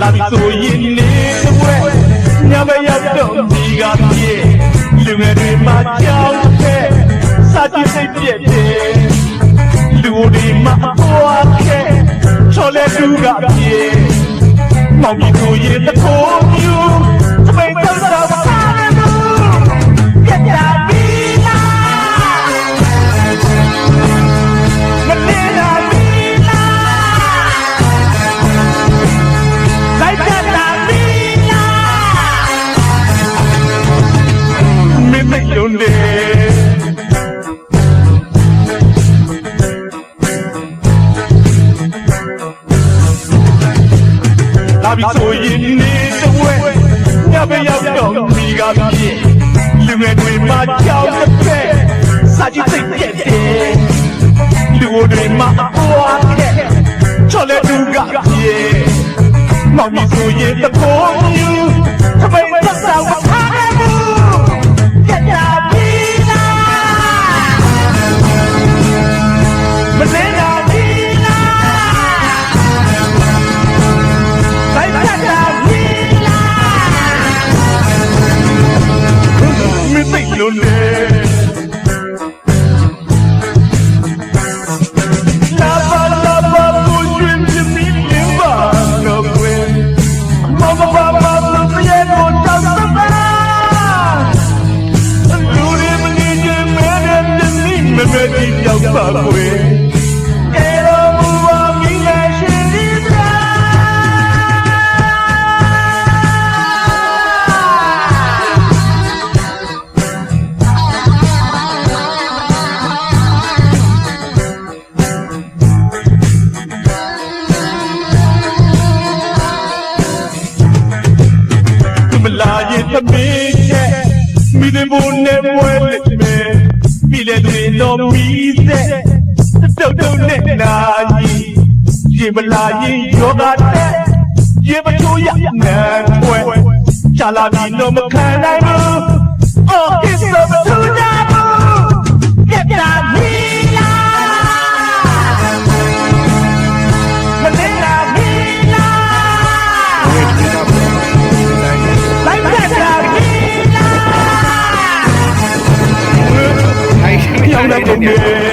လာပြီဆိုရင်နေတစ်ဝဲညမရောက်တော့ဒီကပြေလူငယ်တွေမှာကြောက်တဲ့ စာကြည့်စိတ်ပြည့်တယ်လူတွေမှာပွားခဲ့ချော်လဲလူကပြေမောင်ကြီးကိုရင်တစ်ခုမျိုးသပိတ်တော့တော့ပါနေလို့ပြတ်တာပြီလားမနေတာပြီလားလိုက်တတ်တာမီလာမင်းသိလုံးလေ ပြီဆိုရင်နေတဝဲညမရောက်တော့မိကပြည့်လူငယ်တွေမှာကြောက်တဲ့ဖက်စာကြည့်သိတဲ့တဲ့လူတွေမှာပွားတဲ့ချော်လဲသူကပြေမောင်ကြီးဆိုရင်တကိုး dini me me di pyauk pa kwe Ero muwa mi na shin di bra Tu me la ye ta Mi le de no mi se Do do ne na ni Ye me la ye yoga te Ye ba chu ya na kwe Cha la mi no ma khan nai mu Oh it's so to ထိုင်